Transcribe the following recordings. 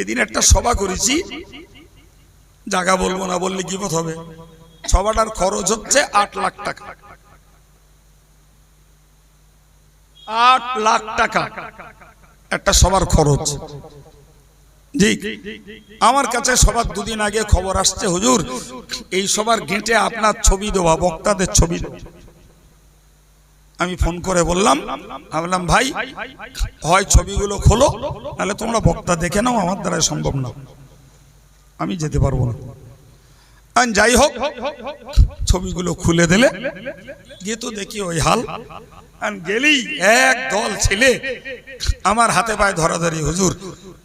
এদিন একটা সভা করেছি। জায়গা বলব না বললে কি হবে? সভাটার খরচ হচ্ছে আট লাখ টাকা। আট লাখ টাকা একটা সবার খরচ। জি আমার কাছে সবার দুদিন আগে খবর আসছে, হুজুর। এই সবার গেঁটে আপনার ছবি দেওয়া বক্তাদের ছবি দেওয়া আমি ফোন করে বললাম আমি বললাম ভাই, হয় ছবিগুলো খোলো, নাহলে তোমরা বক্তা দেখে নাও, আমার দ্বারা সম্ভব না। আমি যেতে পারব না। যাই হোক, ছবিগুলো খুলে দিলে, গিয়ে তো দেখি ওই হাল। গেলেই এক দল ছেলে, আমার হাতে পায়ে ধরাধরি, হুজুর,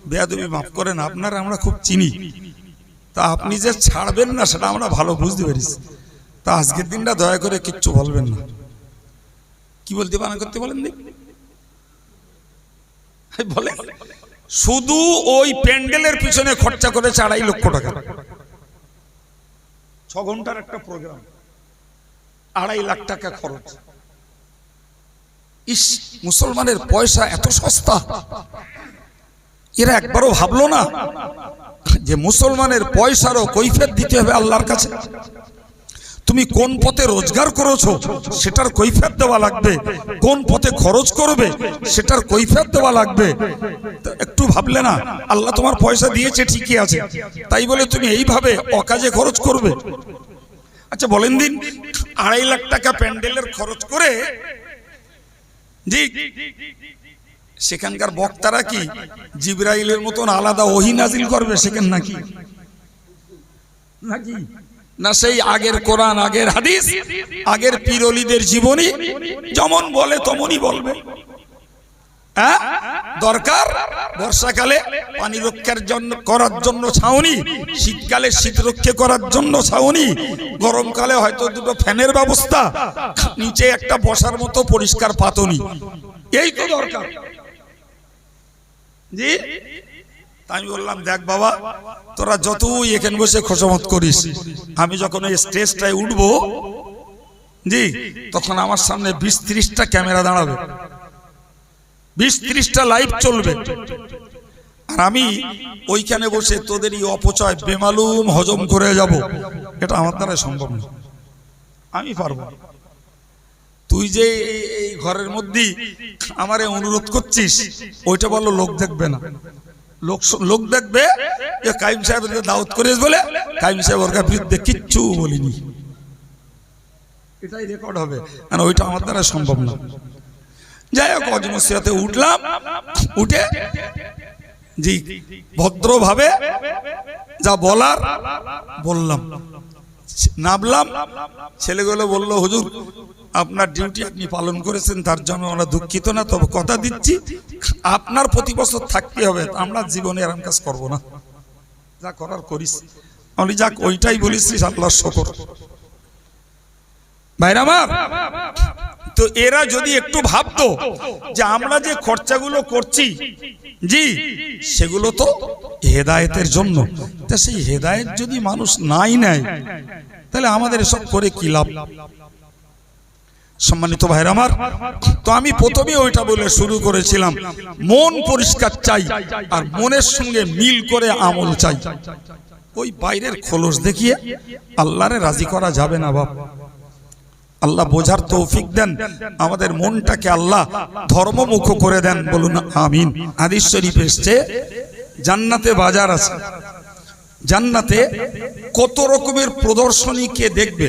বেয়াদবি মাফ করেন, আপনারা আমরা খুব চিনি। তা আপনি যে ছাড়বেন না, সেটা আমরা ভালো বুঝতে পেরেছি। তা আজকের দিনটা দয়া করে কিচ্ছু বলবেন না। কি বলতে বানা করতে বলেন দেখি। বলে শুধু ওই প্যান্ডেলের পিছনে খরচা করেছে আড়াই লক্ষ টাকা। ছ ঘণ্টার একটা প্রোগ্রাম আড়াই লাখ টাকা খরচ। ইস মুসলমানের পয়সা এত সস্তা। এরা একবারও ভাবলো না যে মুসলমানের পয়সারও কৈফিয়ত দিতে হবে আল্লাহর কাছে। তুমি কোন পথে রোজগার করেছ? সেটার কৈফিয়ত দেওয়া লাগবে। কোন পথে খরচ করবে? সেটার কৈফিয়ত দেওয়া লাগবে। একটু ভাবলে না, আল্লাহ তোমার পয়সা দিয়েছে, ঠিকই আছে। তাই বলে তুমি এইভাবে অকাজে খরচ করবে? আচ্ছা বলেন দিন, আড়াই লাখ টাকা প্যান্ডেলের খরচ করে জি, সেখানকার বক্তারা কি জিব্রাইলের মতন আলাদা ওহি নাজিল করবে সেখান নাকি? নাকি? না সেই আগের কোরআন, আগের হাদিস, আগের পিরলিদের জীবনী, যেমন বলে তমনই বলবে। হ্যাঁ? দরকার বর্ষাকালে পানি রক্ষার জন্য, করার জন্য ছাউনি, শীতকালে শীত রক্ষা করার জন্য ছাউনি, গরমকালে হয়তো দুটো ফ্যানের ব্যবস্থা, নিচে একটা বসার মতো পরিষ্কার পাতনি। এই তো দরকার। জি? আমি বললাম, দেখ বাবা, তোরা যতই এখানে বসে খোসামত করিস, আমি যখন ওই স্টেজটায় উঠবো, জি, তখন আমার সামনে বিশ ত্রিশটা ক্যামেরা দাঁড়াবে। বিশ ত্রিশটা লাইভ চলবে। আর আমি ওইখানে বসে তোদের এই অপচয় বেমালুম হজম করে যাব। এটা আমার দ্বারা সম্ভব না আমি পারব তুই যে এই- ঘরের মধ্যেই আমারে অনুরোধ করছিস, ওইটা বলল লোক দেখবে না। লোক লোক দেখবে যে কাইম সাহেবের দাওয়াত করিস বলে কাইম সাহেব ওর বিরুদ্ধে কিচ্ছু বলিনি। এটাই রেকর্ড হবে। আর ওইটা আমার দ্বারা সম্ভব না। যাই হোক অজমসিয়াতে উঠলাম। উঠে জি ভদ্রভাবে যা বলার বললাম। নামলাম। ছেলেগুলো বলল, হুজুর আপনার ডিউটি আপনি পালন করেছেন, তার জন্য আমরা দুঃখিত না, তবে কথা দিচ্ছি, আপনার প্রতি বছর থাকতে হবে, আমরা জীবনে এরম কাজ করব না। যা করার করিস। আমি যাক, ওইটাই বলিস আল্লাহ শকর। ভাইরা আমার, তো এরা যদি একটু ভাবতো যে আমরা যে খরচাগুলো করছি, জি, সেগুলো তো হেদায়েতের জন্য। তা সেই হেদায়েত যদি মানুষ নাই নেয়, তাহলে আমাদের এসব করে কি লাভ? সম্মানিত ভাইরা আমার, তো আমি প্রথমে ওইটা বলে শুরু করেছিলাম, মন পরিষ্কার চাই আর মনের সঙ্গে মিল করে আমল চাই। ওই বাইরের খোলস দেখিয়ে আল্লাহরে রাজি করা যাবে না বাপ। আল্লাহ বোঝার তৌফিক দেন, আমাদের মনটাকে আল্লাহ ধর্মমুখ করে দেন, বলুন আমিন। হাদিস শরীফ এসছে, জান্নাতে বাজার আছে। জান্নাতে কত রকমের প্রদর্শনী কে দেখবে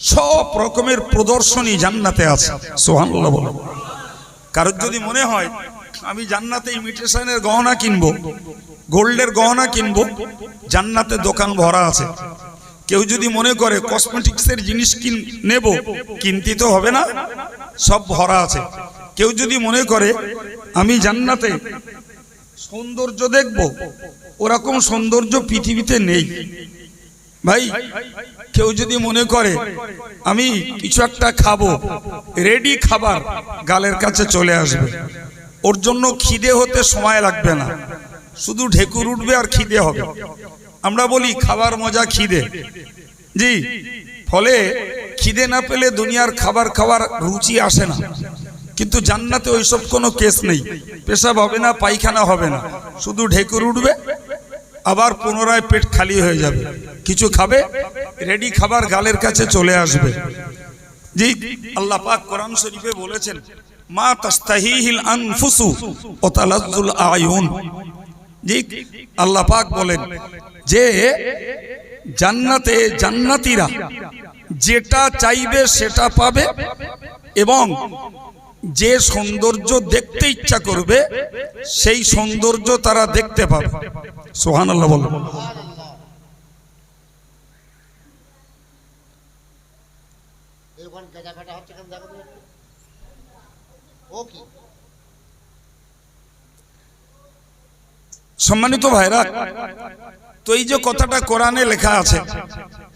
সব রকমের প্রদর্শনী জান্নাতে আছে। সোহানুল্লাহ বলো। কারোর যদি মনে হয়, আমি জান্নাতে ইমিটেশনের গহনা কিনবো, গোল্ডের গহনা কিনবো, জান্নাতে দোকান ভরা আছে। কেউ যদি মনে করে কসমেটিক্সের জিনিস কিন, নেব, কিনতে তো হবে না, সব ভরা আছে। কেউ যদি মনে করে, আমি জান্নাতে সৌন্দর্য দেখব, ওরকম সৌন্দর্য পৃথিবীতে নেই। ভাই কেউ যদি মনে করে, আমি কিছু একটা খাব রেডি খাবার গালের কাছে চলে আসবে। ওর জন্য খিদে হতে সময় লাগবে না। শুধু ঢেকুর উঠবে আর খিদে হবে। আমরা বলি, খাবার মজা খিদে। জি, ফলে খিদে না পেলে দুনিয়ার খাবার খাওয়ার রুচি আসে না। কিন্তু জান্নাতে ওইসব কোনো কেস নেই। পেশাব হবে না, পায়খানা হবে না। শুধু ঢেকুর উঠবে আবার পুনরায় পেট খালি হয়ে যাবে। কিছু খাবে রেডি খাবার গালের কাছে চলে আসবে। জি, আল্লাহ পাক কোরআন শরীফে বলেছেন, মা তাস্তাহিহিল আনফুসু ও তালাজ্জুল আয়ুন। জি, আল্লাহ পাক বলেন, যে জান্নাতে জান্নাতীরা যেটা চাইবে সেটা পাবে এবং যে সৌন্দর্য দেখতে ইচ্ছা করবে, সেই সৌন্দর্য তারা দেখতে পাবে। সোহান আল্লাহ সম্মানিত ভাইরা, তো এই যে কথাটা কোরআনে লেখা আছে,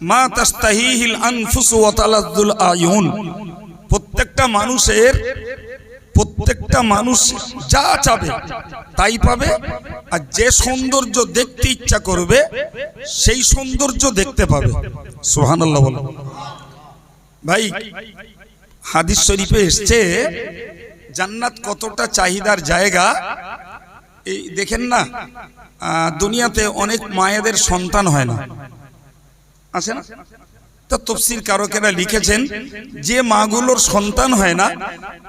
মা তাস্তাহিহিল আনফুসু ওয়া তালাজ্জুল আয়ুন। প্রত্যেকটা মানুষের, প্রত্যেকটা মানুষ যা চাবে তাই পাবে। আর যে সৌন্দর্য দেখতে ইচ্ছা করবে, সেই সৌন্দর্য দেখতে পাবে। সুবহানাল্লাহ বলো। ভাই, হাদিস শরীফে এসছে, জান্নাত কতটা চাহিদার জায়গা? এই দেখেন না দুনিয়াতে অনেক মায়েদের সন্তান হয় না। আছে না? তা তফসির কারকেরা লিখেছেন, যে মাগুলোর সন্তান হয় না,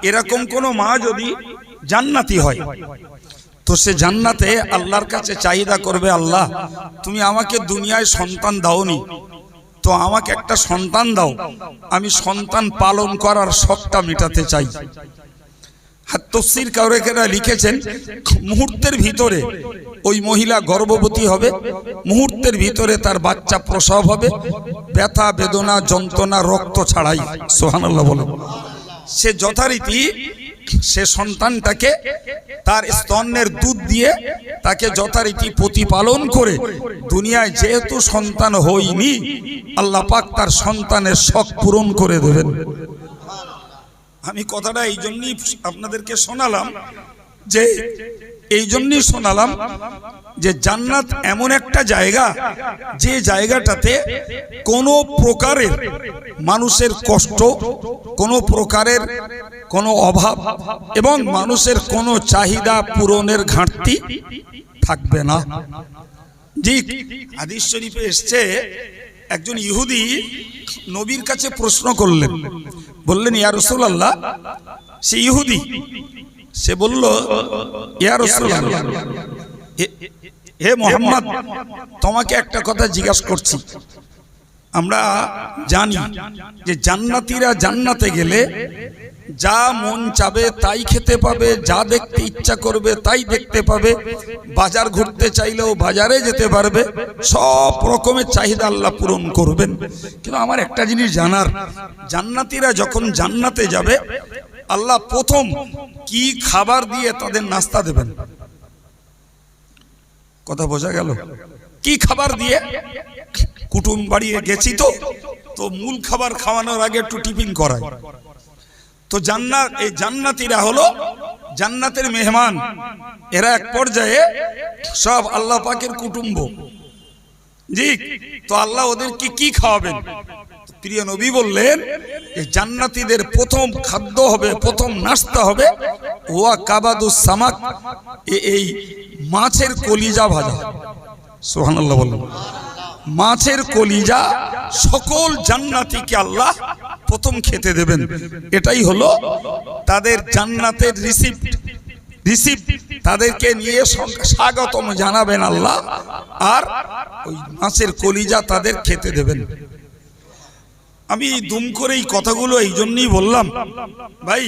এরকম কোনো মা যদি জান্নাতি হয়, তো সে জান্নাতে আল্লাহর কাছে চাহিদা করবে, আল্লাহ, তুমি আমাকে দুনিয়ায় সন্তান দাওনি, তো আমাকে একটা সন্তান দাও, আমি সন্তান পালন করার শখটা মেটাতে চাই। তফসির কাউরেকেরা লিখেছেন, মুহূর্তের ভিতরে ওই মহিলা গর্ভবতী হবে, মুহূর্তের ভিতরে তার বাচ্চা প্রসব হবে, ব্যথা, বেদনা, যন্ত্রণা, রক্ত ছাড়াই। সোহানাল্লাহ বলো। সে যথারীতি সে সন্তানটাকে তার স্তন্যের দুধ দিয়ে তাকে যথারীতি প্রতিপালন করে, দুনিয়ায় যেহেতু সন্তান হয়নি, আল্লাহ পাক তার সন্তানের শখ পূরণ করে দেবেন। আমি কথাটা এই জন্যই আপনাদেরকে শোনালাম যে এই জন্যই শোনালাম যে জান্নাত এমন একটা জায়গা যে জায়গাটাতে কোনো প্রকারের মানুষের কষ্ট, কোনো প্রকারের কোনো অভাব এবং মানুষের কোনো চাহিদা পূরণের ঘাটতি থাকবে না। জি, হাদিস শরীফে এসছে, একজন ইহুদি নবীর কাছে প্রশ্ন করলেন বললেন, ইয়া আল্লাহ সে ইহুদি। সে বলল, ইয়া রসুল হে- হে মোহাম্মদ, তোমাকে একটা কথা জিজ্ঞাসা করছি। আমরা জানি যে জান্নাতিরা জান্নাতে গেলে যা মন চাবে তাই খেতে পাবে, যা দেখতে ইচ্ছা করবে তাই দেখতে পাবে। বাজার ঘুরতে চাইলেও বাজারে যেতে পারবে। সব রকমের চাহিদা আল্লাহ পূরণ করবেন। কিন্তু আমার একটা জিনিস জানার, জান্নাতীরা যখন জান্নাতে যাবে, আল্লাহ প্রথম কি খাবার দিয়ে তাদের নাস্তা দেবেন? কথা বোঝা গেল? কি খাবার দিয়ে? কুটুম বাড়িয়ে গেছি তো তো মূল খাবার খাওয়ানোর আগে একটু টিফিন করায় তো জান্নাত, এই জান্নাতীরা হলো জান্নাতের মেহমান। এরা এক পর্যায়ে সব আল্লাহ পাকের কুটুম্ব। জি, তো আল্লাহ ওদেরকে কি খাওয়াবেন? প্রিয় নবী বললেন, যে জান্নাতীদের প্রথম খাদ্য হবে, প্রথম নাস্তা হবে ওয়া কাবাদু সামাক এই মাছের কলিজা ভাজা। সোহানাল্লাহ বললেন মাছের কলিজা সকল জান্নাতিকে আল্লাহ প্রথম খেতে দেবেন। এটাই হলো তাদের জান্নাতের রিসিপ্ট। রিসিপ্ট তাদেরকে নিয়ে স্বাগতম জানাবেন আল্লাহ, আর ওই মাছের কলিজা তাদের খেতে দেবেন। আমি দুম করে এই কথাগুলো এই জন্যই বললাম, ভাই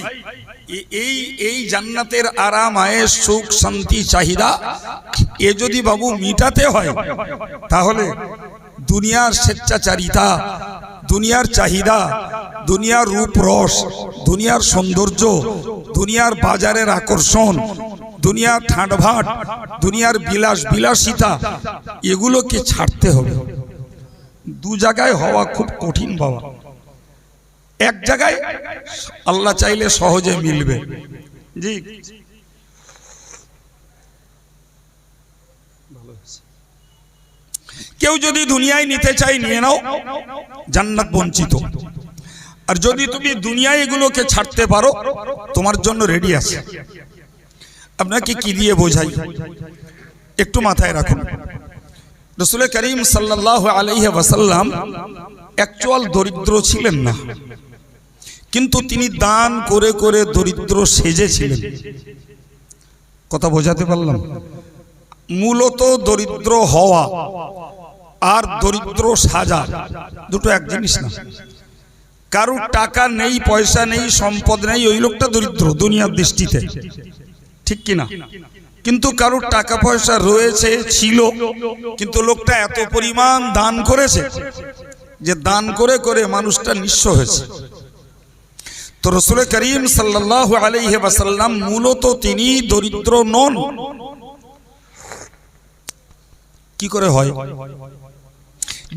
এই এই জান্নাতের আরাম আয়েস সুখ, শান্তি, চাহিদা এ যদি বাবু মিটাতে হয়, তাহলে দুনিয়ার স্বেচ্ছাচারিতা, দুনিয়ার চাহিদা, দুনিয়ার রূপ রস দুনিয়ার সৌন্দর্য, দুনিয়ার বাজারের আকর্ষণ, দুনিয়ার ঠাঁটভাট, দুনিয়ার বিলাস বিলাসিতা, এগুলোকে ছাড়তে হবে। দু জায়গায় হওয়া খুব কঠিন বাবা। এক জায়গায় আল্লাহ চাইলে সহজে মিলবে। জি। কেউ যদি দুনিয়ায় নিতে চাই নিয়ে নাও। জান্নাত বঞ্চিত। আর যদি তুমি দুনিয়ায় এগুলোকে ছাড়তে পারো, তোমার জন্য রেডি আছে। আপনাকে কি দিয়ে বোঝাই? একটু মাথায় রাখুন। রসুল করিম সাল্লাহ আলাইহি ওয়াসাল্লাম অ্যাকচুয়াল দরিদ্র ছিলেন না। কিন্তু তিনি দান করে করে দরিদ্র সেজেছিলেন। কথা বোঝাতে পারলাম? মূলত দরিদ্র হওয়া আর দরিদ্র সাজা। দুটো এক জিনিস না। কারুর টাকা নেই, পয়সা নেই, সম্পদ নেই, ওই লোকটা দরিদ্র দুনিয়ার দৃষ্টিতে। ঠিক কিনা? কিন্তু কারুর টাকা পয়সা রয়েছে, ছিল, কিন্তু লোকটা এত পরিমাণ দান করেছে যে দান করে করে মানুষটা নিঃস্ব হয়েছে। তো রসুল করিম সাল্লাহ ওয়াসাল্লাম মূলত তিনি দরিদ্র নন। কি করে হয়?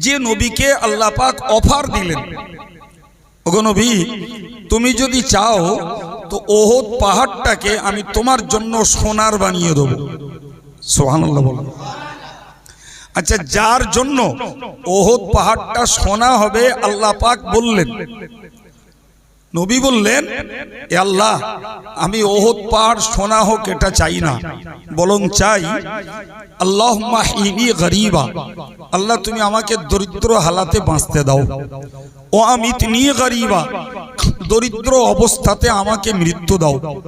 যে নবীকে আল্লাহ পাক অফার দিলেন। ওগো নবী, তুমি যদি চাও তো ওহদ পাহাড়টাকে আমি তোমার জন্য সোনার বানিয়ে দেবো। সোহানাল্লাহ আচ্ছা যার জন্য ওহদ পাহাড়টা সোনা হবে আল্লাহ পাক বললেন। নবী বললেন, এ আল্লাহ, আমি ওহদ পাহাড় সোনা হোক, এটা চাই না। বরং চাই আল্লাহ মাহিনী গরিবা। আল্লাহ, তুমি আমাকে দরিদ্র হালাতে বাঁচতে দাও। ও আমি তিনি গরিবা। দরিদ্র অবস্থাতে আমাকে মৃত্যু দাও।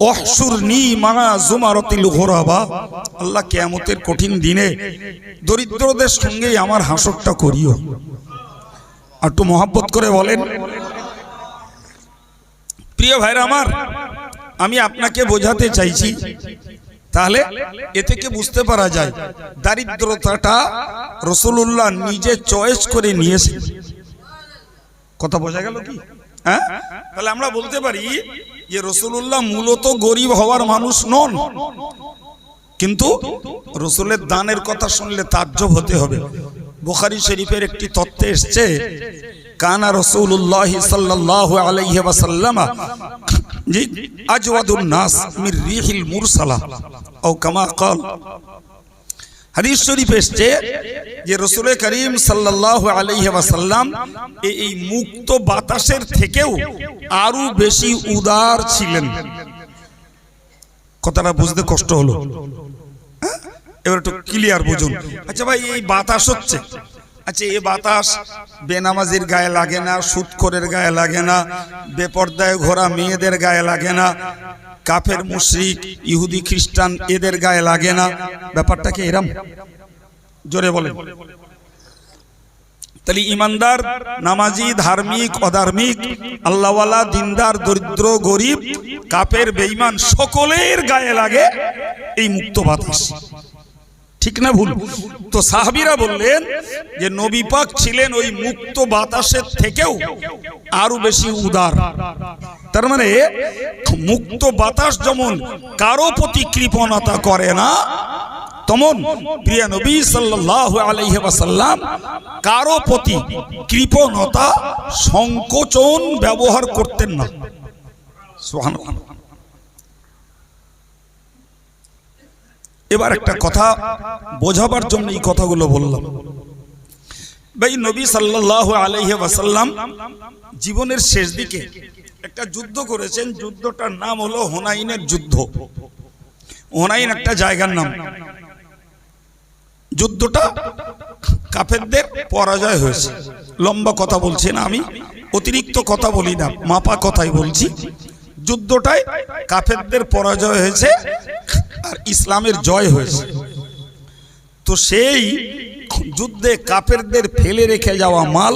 অহসুর নি জুমারতিল ঘোরাবা আল্লাহ, কেয়ামতের কঠিন দিনে দরিদ্রদের সঙ্গেই আমার হাসরটা করিও। একটু মহাব্বত করে বলেন প্রিয় ভাইরা আমার, আমি আপনাকে বোঝাতে চাইছি, তাহলে এ থেকে বুঝতে পারা যায়, দারিদ্রতাটা রসুল্লাহ নিজে চয়েস করে নিয়েছে। কথা বোঝা গেল কি? হ্যাঁ? তাহলে আমরা বলতে পারি যে রসুল্লাহ মূলত গরিব হওয়ার মানুষ নন। কিন্তু রসুলের দানের কথা শুনলে তাজ্জব হতে হবে। বোখারি শরীফের একটি তত্ত্বে এসছে কানা রসুল্লাহ সাল্লাহ আলাইহি ওয়াসাল্লামা জি আজওয়াদুন নাস মির রিহিল মুরসালা। ও কামা কল। হাদিস শরীফ এসছে যে রসুল করিম সাল্লাহ আলহ্লাম এই মুক্ত বাতাসের থেকেও আরও বেশি উদার ছিলেন। কথাটা বুঝতে কষ্ট হলো। হ্যাঁ? এবার একটু ক্লিয়ার বুঝুন। আচ্ছা ভাই, এই বাতাস হচ্ছে। আচ্ছা এই বাতাস বেনামাজির গায়ে লাগে না, সুৎখরের গায়ে লাগে না, বেপর্দায় ঘোরা মেয়েদের গায়ে লাগে না, কাফের, মুশরিক, ইহুদি, খ্রিস্টান এদের গায়ে লাগে না। ব্যাপারটা কি এরম? জোরে বলে তাহলে ইমানদার, নামাজি, ধার্মিক, অধার্মিক, আল্লাহওয়ালা, দিনদার, দরিদ্র, গরিব কাপের বেঈমান, সকলের গায়ে লাগে এই মুক্ত বাতাস। ঠিক না ভুল? তো সাহাবিরা বললেন যে নবী পাক ছিলেন ওই মুক্ত বাতাসের থেকেও আরও বেশি উদার। তার মানে মুক্ত বাতাস যেমন কারও প্রতি কৃপণতা করে না, তমন প্রিয় নবী সাল্লাল্লাহু আলাইহি ওয়াসাল্লাম কারও প্রতি কৃপণতা, সংকোচন ব্যবহার করতেন না। সুবহানাল্লাহ। এবার একটা কথা বোঝাবার জন্য এই কথাগুলো বললাম। ভাই নবী সাল্লাল্লাহু আলাইহি ওয়াসাল্লাম জীবনের শেষ দিকে একটা যুদ্ধ করেছেন। যুদ্ধটার নাম হলো হোনাইনের যুদ্ধ। হোনাইন একটা জায়গার নাম। যুদ্ধটা কাফেরদের পরাজয় হয়েছে। লম্বা কথা বলছি না আমি অতিরিক্ত কথা বলি না মাপা কথাই বলছি। যুদ্ধটায় কাফেরদের পরাজয় হয়েছে। আর ইসলামের জয় হয়েছে। তো সেই যুদ্ধে কাপেরদের ফেলে রেখে যাওয়া মাল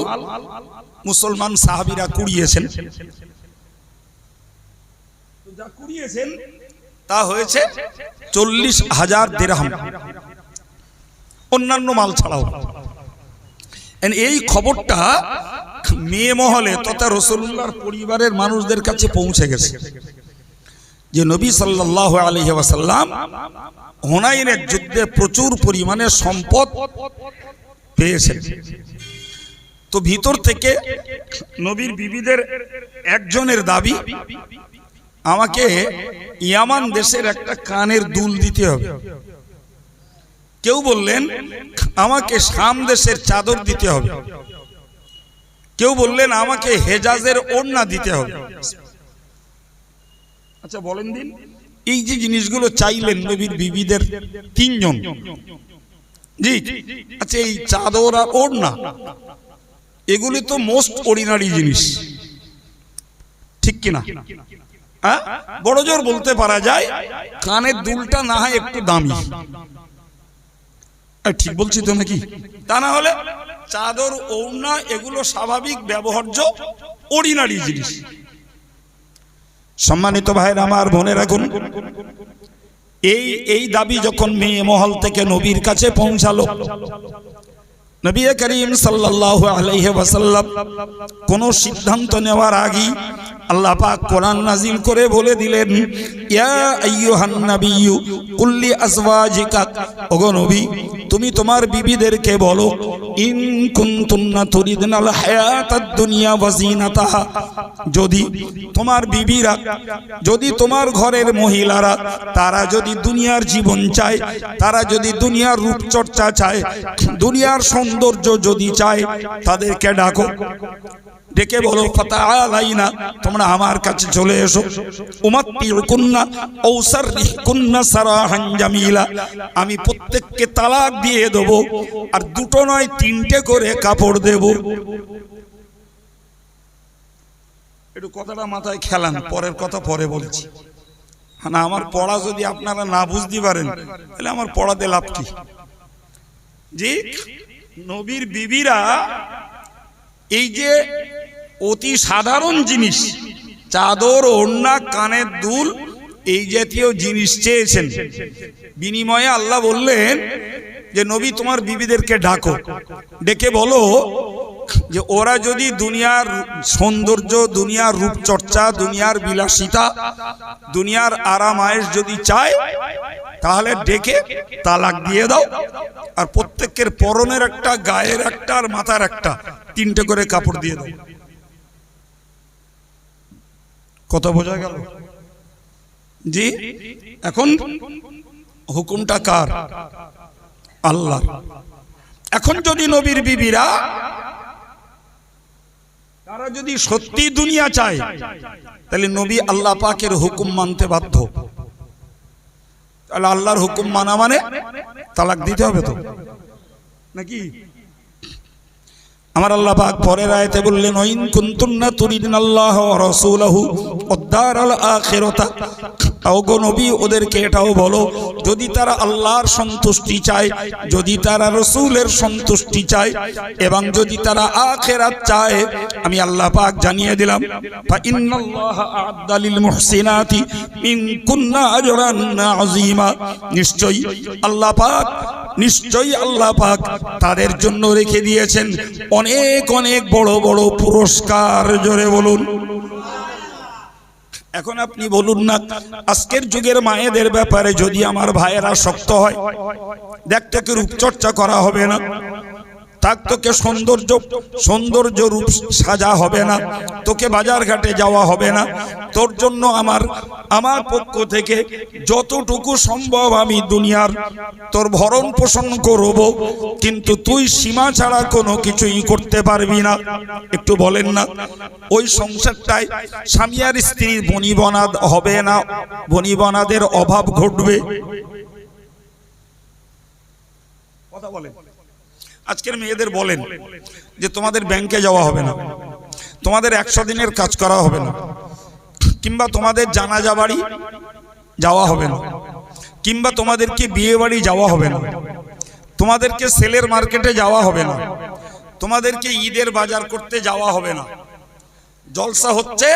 মুসলমান সাহাবিরা কুড়িয়েছেন। তা হয়েছে চল্লিশ হাজার দেড়হাম অন্যান্য মাল ছাড়াও। এই খবরটা মেয়ে মহলে তথা রসুল্লাহর পরিবারের মানুষদের কাছে পৌঁছে গেছে। যে নবী সাল্লাল্লাহু আলাইহি ওয়াসাল্লাম হুনাইনের যুদ্ধে প্রচুর পরিমাণে সম্পদ পেয়েছেন। তো ভিতর থেকে নবীর বিবিদের একজনের দাবি, আমাকে ইয়ামান দেশের একটা কানের দুল দিতে হবে। কেউ বললেন, আমাকে শাম দেশের চাদর দিতে হবে। কেউ বললেন, আমাকে হেজাজের ওড়না দিতে হবে। আচ্ছা বলেন দিন। এই যে জিনিসগুলো চাইলেন নবীর বিবিদের তিনজন। জি আচ্ছা এই চাদর আর ওড়না, এগুলি তো মোস্ট অর্ডিনারি জিনিস। ঠিক কিনা? হ্যাঁ? বড় জোর বলতে পারা যায়, কানের দুলটা না হয় একটু দামি। ঠিক বলছি তো নাকি? তা না হলে চাদর, ওড়না, এগুলো স্বাভাবিক ব্যবহার্য অর্ডিনারি জিনিস। সম্মানিত ভাইয়ের আমার মনে রাখুন এই এই দাবি যখন মেয়ে মহল থেকে নবীর কাছে পৌঁছালো নবী করিম সাল্লাল্লাহু আলাইহি ওয়াসাল্লাম কোন সিদ্ধান্ত নেওয়ার আগে আল্লাহ পাক কোরআন নাজিল করে বলে দিলেন, ইয়া আইয়ুহান নাবিয়্যু, কুল্লি আজওয়াজিকা। ওগো নবী, তুমি তোমার বিবিদেরকে বলো, ইন কুনতুন্না তুরিদনাল হায়াতাদ দুনিয়া ওয়া জিনাতাহা যদি তোমার বিবিরা, যদি তোমার ঘরের মহিলারা, তারা যদি দুনিয়ার জীবন চায়, তারা যদি দুনিয়ার রূপচর্চা চায়, দুনিয়ার সৌন্দর্য যদি চায় তাদেরকে ডাকো। ডেকে বলো তোমরা আমার কাছে চলে এসো। আমি প্রত্যেককে তালাক দিয়ে দেব, আর দুটো নয়, তিনটে করে কাপড় দেব। একটু কথাটা মাথায় খেলান, পরের কথা পরে বলছি। না, আমার পড়া যদি আপনারা না বুঝতে পারেন, তাহলে আমার পড়াতে লাভ কি? জি? নবীর বিবিরা, এই যে অতি সাধারণ জিনিস, চাদর, ওড়না, কানের দুল, এই জাতীয় জিনিস চেয়েছেন। বিনিময়ে আল্লাহ বললেন যে, নবী, তোমার বিবিদেরকে ডাকো। ডেকে বলো যে, ওরা যদি দুনিয়ার সৌন্দর্য, দুনিয়ার রূপচর্চা, দুনিয়ার বিলাসিতা, দুনিয়ার আরাম আয়েস যদি চায় তাহলে ডেকে তালাক দিয়ে দাও। আর প্রত্যেকের পরনের একটা গায়ের একটা আর মাথার একটা তিনটে করে কাপড় দিয়ে দাও। কথা বোঝা গেল? জি এখন হুকুমটা কার? আল্লাহ এখন যদি নবীর বিবিরা তারা যদি সত্যি দুনিয়া চায় তাহলে নবী আল্লাহ পাকের হুকুম মানতে বাধ্য। তাহলে আল্লাহর হুকুম মানা মানে তালাক দিতে হবে তো? নাকি? আমার আল্লাহ পাক পরের আয়তে বললেন ওইন কুনতুন্না তুরিদিন আল্লাহ রাসূলহু উদ্দার আল আখিরাতা ওগো নবী, ওদেরকে এটাও বলো, যদি তারা আল্লাহর সন্তুষ্টি চায়, যদি তারা রসুলের সন্তুষ্টি চায়, এবং যদি তারা আখেরাত চায়, আমি আল্লাহ পাক জানিয়ে দিলাম নিশ্চয়ই আল্লাহ পাক, নিশ্চয়ই তাদের জন্য রেখে দিয়েছেন অনেক অনেক বড় বড় পুরস্কার, জোরে বলুন। এখন আপনি বলুন না, আজকের যুগের মায়েদের ব্যাপারে যদি আমার ভাইয়েরা শক্ত হয় দেখটাকে রূপচর্চা করা হবে না? তাক তোকে সৌন্দর্য সৌন্দর্য রূপ সাজা হবে না। তোকে বাজার ঘাটে যাওয়া হবে না। তোর জন্য আমার আমার পক্ষ থেকে যতটুকু সম্ভব আমি দুনিয়ার তোর ভরণ পোষণ করব, কিন্তু তুই সীমা ছাড়া কোনো কিছুই করতে পারবি না। একটু বলেন না, ওই সংসারটায় স্বামী আর স্ত্রীর বনিবনাদ হবে না? বনিবনাদের অভাব ঘটবে? কথা বলেন। আজকের মেয়েদের বলেন যে তোমাদের ব্যাংকে যাওয়া হবে না। তোমাদের একশো দিনের কাজ করা হবে না। কিংবা তোমাদের জানাজা বাড়ি যাওয়া হবে না। কিংবা তোমাদেরকে বিয়ে বাড়ি যাওয়া হবে না। তোমাদেরকে সেলের মার্কেটে যাওয়া হবে না। তোমাদেরকে ঈদের বাজার করতে যাওয়া হবে না। জলসা হচ্ছে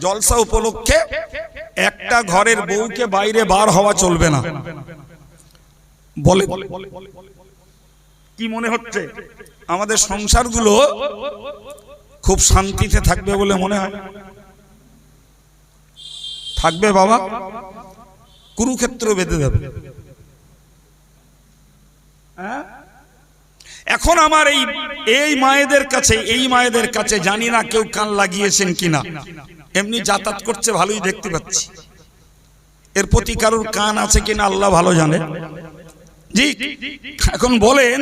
জলসা উপলক্ষে একটা ঘরের বউকে বাইরে বার হওয়া চলবে না। বলে কি মনে হচ্ছে? আমাদের সংসারগুলো খুব শান্তিতে থাকবে বলে মনে হয়। থাকবে বাবা। কুরুক্ষেত্র বেঁধে দেবে। হ্যাঁ? এখন আমার এই এই মায়েদের কাছে, এই মায়েদের কাছে জানি না কেউ কান লাগিয়েছেন কিনা। এমনি যাতায়াত করছে, ভালোই দেখতে পাচ্ছি। এর প্রতি কারোর কান আছে কিনা, আল্লাহ ভালো জানে। জি, এখন বলেন,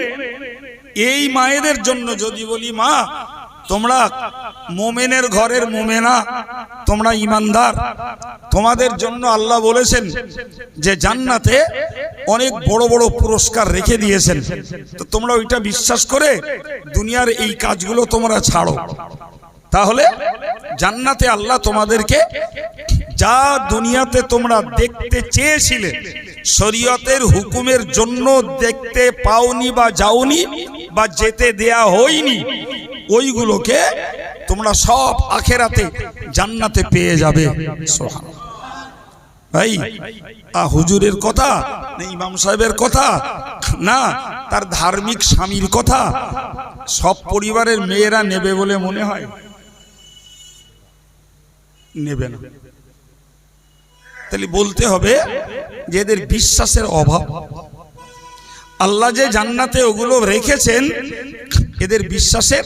এই মায়েদের জন্য যদি বলি, মা, তোমরা মোমেনের ঘরের মোমেনা, তোমরা ইমানদার। তোমাদের জন্য আল্লাহ বলেছেন যে জান্নাতে অনেক বড় বড় পুরস্কার রেখে দিয়েছেন। তো তোমরা ওইটা বিশ্বাস করে দুনিয়ার এই কাজগুলো তোমরা ছাড়ো। তাহলে জান্নাতে আল্লাহ তোমাদেরকে যা দুনিয়াতে তোমরা দেখতে চেয়েছিলে শরীয়তের হুকুমের জন্য দেখতে পাওনি বা যাওনি বা যেতে দেয়া হয়নি, ওইগুলোকে তোমরা সব আখেরাতে জান্নাতে পেয়ে যাবে। সোহান ভাই, আ হুজুরের কথা ইমাম সাহেবের কথা না তার ধার্মিক স্বামীর কথা সব পরিবারের মেয়েরা নেবে বলে মনে হয়? নেবে না। তাহলে বলতে হবে যে এদের বিশ্বাসের অভাব। আল্লাহ যে জান্নাতে ওগুলো রেখেছেন এদের বিশ্বাসের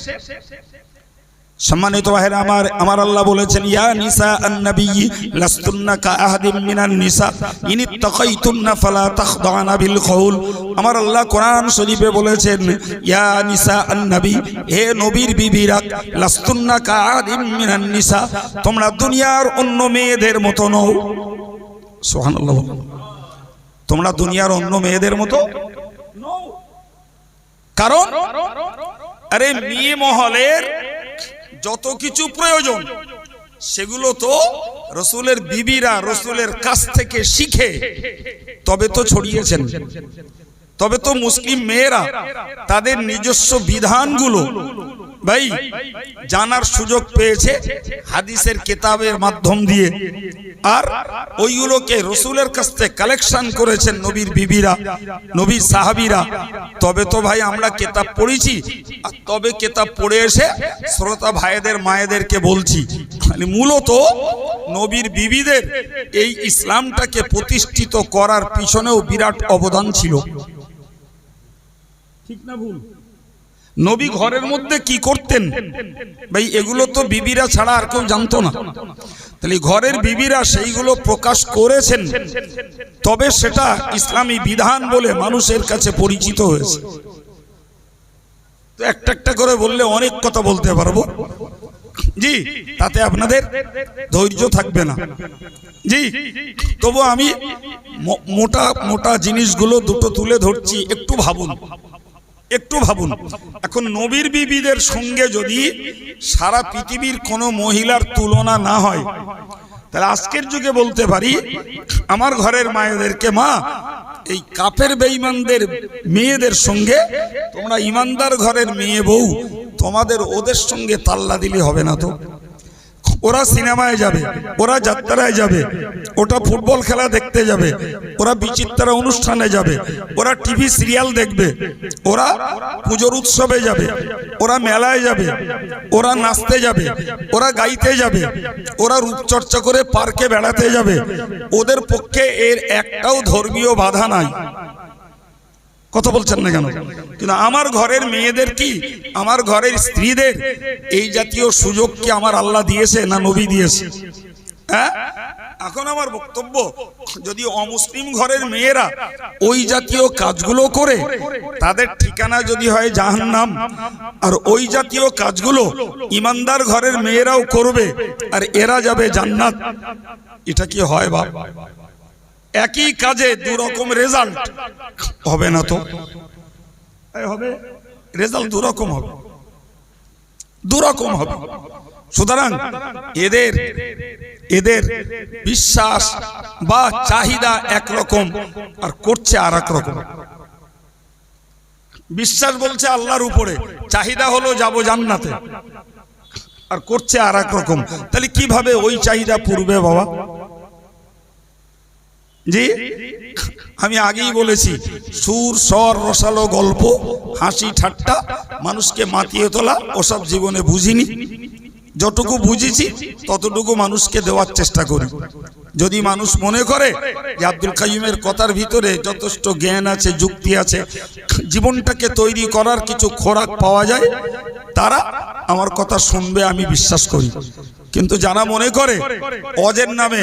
সম্মানিত ভাইরা আমার আমার আল্লাহ বলেছেন, ইয়া নিসা আন-নবী লাস্তুন্না কা আহাদিম মিনান নিসা। ইন তাকাইতুন্না ফালা তাখদানা বিল কওল আমার আল্লাহ কোরআন শরীফে বলেছেন, ইয়া নিসা আন-নবী, হে নবীর বিবিরা, লাস্তুন্না কা আহাদিম মিনান নিসা। তোমরা দুনিয়ার অন্য মেয়েদের মতো নও। সুবহানাল্লাহ। তোমরা দুনিয়ার অন্য মেয়েদের মতো নও। কারণ, আরে মেয়ে মহলের যত কিছু প্রয়োজন, সেগুলো তো রসুলের বিবিরা রসুলের কাছ থেকে শিখে তবে তো ছড়িয়েছেন। তবে তো মুসলিম মেয়েরা তাদের নিজস্ব বিধানগুলো ভাই, জানার সুযোগ পেয়েছে হাদিসের কেতাবের মাধ্যম দিয়ে। আর ওইগুলোকে রসুলের কাছ থেকে কালেকশন করেছেন নবীর বিবিরা, নবীর সাহাবিরা। তবে তো ভাই আমরা কেতাব পড়েছি, আর তবে কেতাব পড়ে এসে শ্রোতা ভাইদের মায়েদেরকে বলছি মানে মূলত নবীর বিবিদের এই ইসলামটাকে প্রতিষ্ঠিত করার পিছনেও বিরাট অবদান ছিল। ঠিক না ভুল? নবী ঘরের মধ্যে কি করতেন? ভাই, এগুলো তো বিবিরা ছাড়া আর কেউ জানতো না। তাহলে ঘরের বিবিরা সেইগুলো প্রকাশ করেছেন, তবে সেটা ইসলামী বিধান বলে মানুষের কাছে পরিচিত হয়েছে। তো একটা একটা করে বললে অনেক কথা বলতে পারব। জি, তাতে আপনাদের ধৈর্য থাকবে না। জি, তবু আমি মোটা মোটা জিনিসগুলো দুটো তুলে ধরছি, একটু ভাবুন। একটু ভাবুন, এখন নবীর বিবিদের সঙ্গে যদি সারা পৃথিবীর কোনো মহিলার তুলনা না হয়, তাহলে আজকের যুগে বলতে পারি, আমার ঘরের মায়েদেরকে মা, এই কাপের বেঈমানদের মেয়েদের সঙ্গে, তোমরা ইমানদার ঘরের মেয়ে বউ, তোমাদের ওদের সঙ্গে তাল্লা দিলে হবে না তো? ওরা সিনেমায় যাবে, ওরা যাত্রায় যাবে, ওটা ফুটবল খেলা দেখতে যাবে, ওরা বিচিত্রা অনুষ্ঠানে যাবে, ওরা টিভি সিরিয়াল দেখবে, ওরা পুজোর উৎসবে যাবে, ওরা মেলায় যাবে, ওরা নাচতে যাবে, ওরা গাইতে যাবে, ওরা রূপচর্চা করে পার্কে বেড়াতে যাবে, ওদের পক্ষে এর একটাও ধর্মীয় বাধা নাই। কথা বলছেন না কেন? কিন্তু আমার ঘরের মেয়েদের কি? আমার ঘরের স্ত্রীদের? এই জাতীয় সুযোগ কি আমার আল্লাহ দিয়েছে না নবী দিয়েছে? হ্যাঁ? এখন আমার বক্তব্য, যদি অমুসলিম ঘরের মেয়েরা ওই জাতীয় কাজগুলো করে, তাদের ঠিকানা যদি হয় জাহান্নাম, আর ওই জাতীয় কাজগুলো ইমানদার ঘরের মেয়েরাও করবে, আর এরা যাবে জান্নাত, এটা কি হয় বাপ? একই কাজে দু রকম রেজাল্ট হবে না তো? হবে রেজাল্ট দু রকম হবে। দু রকম হবে। সুতরাং এদের এদের বিশ্বাস বা চাহিদা একরকম আর করছে আর এক রকম। বিশ্বাস বলছে আল্লাহর উপরে, চাহিদা হলো যাব জান্নাতে। আর করছে আর এক রকম। তাহলে কীভাবে ওই চাহিদা পূর্বে বাবা? জি? আমি আগেই বলেছি, সুর, স্বর, রসালো গল্প, হাসি, ঠাট্টা, মানুষকে মাতিয়ে তোলা, ওসব জীবনে বুঝিনি। যতটুকু বুঝেছি ততটুকু মানুষকে দেওয়ার চেষ্টা করি। যদি মানুষ মনে করে যে আব্দুল কাইমের কথার ভিতরে যথেষ্ট জ্ঞান আছে যুক্তি আছে জীবনটাকে তৈরি করার কিছু খোরাক পাওয়া যায় তারা আমার কথা শুনবে আমি বিশ্বাস করি। কিন্তু যারা মনে করে অজের নামে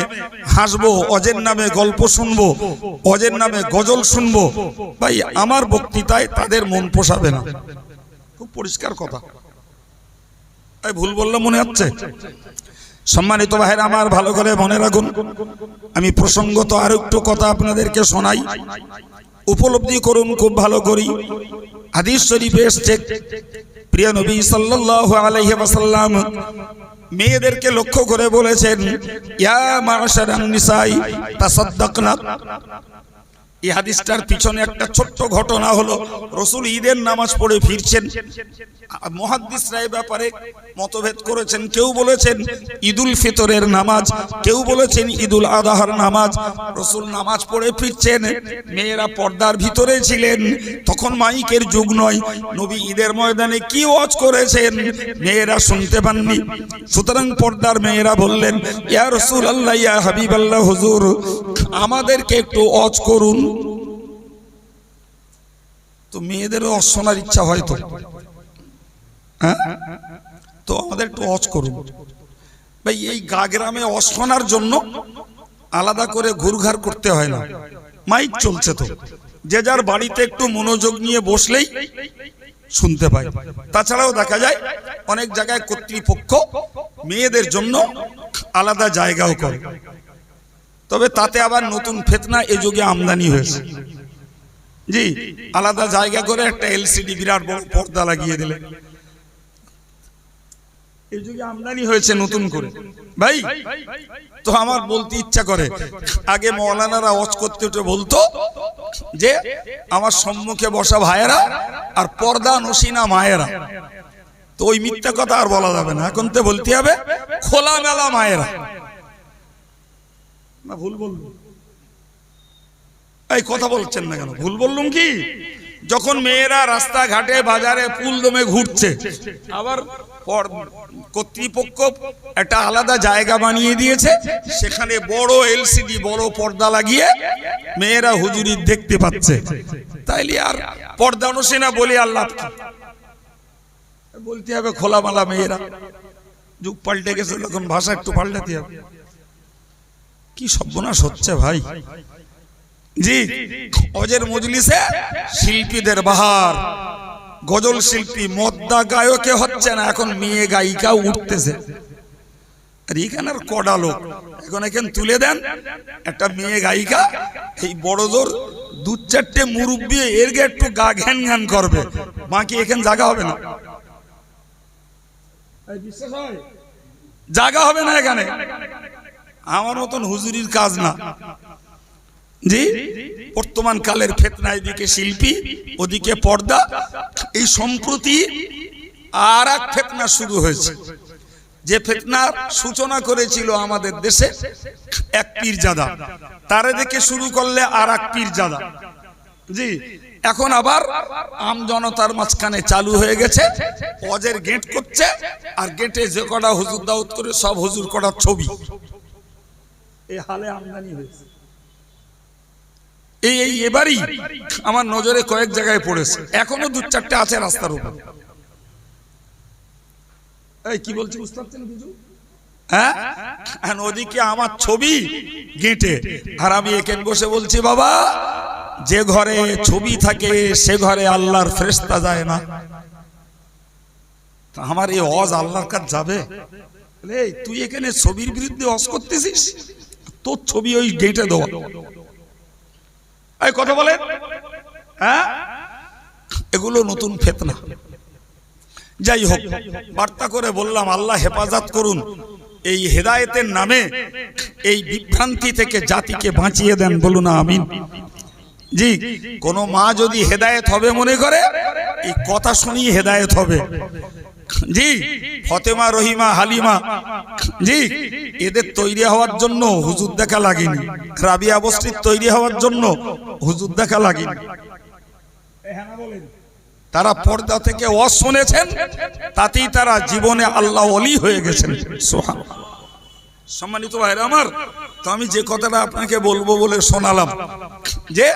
হাসবো অজের নামে গল্প শুনব অজের নামে গজল শুনব ভাই আমার বক্তৃতায় তাদের মন পোষাবে না। খুব পরিষ্কার কথা। ভুল বললে মনে হচ্ছে। সম্মানিত ভাইরা আমার ভালো করে মনে রাখুন, আমি প্রসঙ্গত আর একটু কথা আপনাদেরকে শোনাই। উপলব্ধি করুন, খুব ভালো করি। হাদিস শরীফে এসছে, প্রিয় নবী সাল্লাল্লাহু আলাইহি ওয়াসাল্লাম মেয়েদেরকে লক্ষ্য করে বলেছেন, ইয়া মাশারান নিসাই, তাসাদ্দাকনা। এই হাদিসটার পিছনে একটা ছোট্ট ঘটনা হলো, রসুল ঈদের নামাজ পড়ে ফিরছেন। মহাদ্দিসরা এ ব্যাপারে মতভেদ করেছেন। কেউ বলেছেন ঈদুল ফিতরের নামাজ, কেউ বলেছেন ঈদুল আদাহার নামাজ। রসুল নামাজ পড়ে ফিরছেন, মেয়েরা পর্দার ভিতরে ছিলেন। তখন মাইকের যুগ নয়, নবী ঈদের ময়দানে কি ওয়াজ করেছেন মেয়েরা শুনতে পাননি। সুতরাং পর্দার মেয়েরা বললেন, ইয়া রসুল আল্লাহ ইয়া হাবিব আল্লাহ হুজুর, আমাদেরকে একটু ওয়াজ করুন। তো মেয়েদেরও শোনার ইচ্ছা হয় তো। হ্যাঁ? তো আমাদের একটু অজ করুন। ভাই, এই গা গ্রামে অজ শোনার জন্য আলাদা করে ঘুরঘার করতে হয় না। মাইক চলছে তো। যে যার বাড়িতে একটু মনোযোগ নিয়ে বসলেই শুনতে পায়। তাছাড়াও দেখা যায়, অনেক জায়গায় কর্তৃপক্ষ মেয়েদের জন্য আলাদা জায়গাও করে। তবে তাতে আবার নতুন ফেতনা এ যুগে আমদানি হয়েছে। জি, আলাদা জায়গা করে একটা এলসিডি বিরাট বড় পর্দা লাগিয়ে দিলে। এই যুগে আমদানি হয়েছে নতুন করে। ভাই, তো আমার বলতে ইচ্ছা করে, আগে মৌলানারা ওয়াজ করতে উঠে বলতো যে, আমার সম্মুখে বসা ভাইয়েরা আর পর্দা নসিনা মায়েরা। তো ওই মিথ্যা কথা আর বলা যাবে না। এখন তো বলতে হবে খোলা মেলা মায়েরা। না, ভুল বলব এই কথা বলছেন না কেন? ভুল বললুম কি? যখন মেয়েরা রাস্তাঘাটে, বাজারে পুল দমে ঘুরছে, আবার কর্তৃপক্ষ একটা আলাদা জায়গা বানিয়ে দিয়েছে, সেখানে বড় এলসিডি, বড় পর্দা লাগিয়ে মেয়েরা হুজুরি দেখতে পাচ্ছে। তাইলে আর পর্দা নসে না বলে আল্লাহ বলতে হবে খোলামালা মেয়েরা। যুগ পাল্টে গেছে, তখন ভাষা একটু পাল্টাতে হবে। কি সর্বনাশ হচ্ছে ভাই? জি অজের মজলিসে শিল্পীদের বাহার। গজল শিল্পী মদ্দা গায়কে হচ্ছে না এখন মেয়ে গায়িকা উঠতেছে। আর এখানে আর কডা লোক। এখন এখানে তুলে দেন একটা মেয়ে গায়িকা এই বড় জোর দু চারটে মুরব্বী এর গে একটু গা ঘ্যান ঘ্যান করবে। বাকি এখানে জায়গা হবে না? জায়গা হবে না এখানে। আমার মতন হুজুরির কাজ না। জি? বর্তমান কালের ফেতনা এদিকে শিল্পী, ওদিকে পর্দা, এই সম্প্রতি আর এক ফেতনা শুরু হয়েছে। যে ফেতনার সূচনা করেছিল আমাদের দেশে এক পীরজাদা। তারে দেখে শুরু করলে আর এক পীরজাদা। জি? এখন আবার আম জনতার মাঝখানে চালু হয়ে গেছে, অজের গেট করছে, আর গেটে যে কটা হুজুর দাউদ করে সব হুজুর কটার ছবি। এই হালে আমদানি হয়েছে। এই এই এবারই আমার নজরে কয়েক জায়গায় পড়েছে। এখনও দু চারটে আছে রাস্তার উপর। এই কি বলছি বুঝতে পারছেন কিছু হ্যাঁ? ওদিকে আমার ছবি গেঁটে। আর আমি এখানে বসে বলছি বাবা যে ঘরে ছবি থাকে সে ঘরে আল্লাহর ফেরেশতা যায় না। আমার এই অজ আল্লাহর কাছে যাবে? তুই এখানে ছবির বিরুদ্ধে অজ করতেছিস? তোর ছবি ওই গেটে দেওয়া। এই কথা বলেন হ্যাঁ? এগুলো নতুন ফেতনা। যাই হোক, বার্তা করে বললাম, আল্লাহ হেফাজত করুন। এই হেদায়েতের নামে এই বিভ্রান্তি থেকে জাতিকে বাঁচিয়ে দেন, বলুন আমিন। জি, কোন মা যদি হেদায়েত হবে মনে করে, এই কথা শুনিয়ে হেদায়েত হবে। জি। ফতেমা, রহিমা, হালিমা। জি। এদের তৈরি হওয়ার জন্য হুজুর দেখা লাগেনি। রাবিয়া বস্তির তৈরি হওয়ার জন্য হুজুর দেখা লাগেনি। তারা পর্দা থেকে অ শুনেছেন, তাতেই তারা জীবনে আল্লাহ অলি হয়ে গেছেন। সোহান সম্মানিত ভাইরা আমার, তো আমি যে কথাটা আপনাকে বলব বলে শোনালাম, যে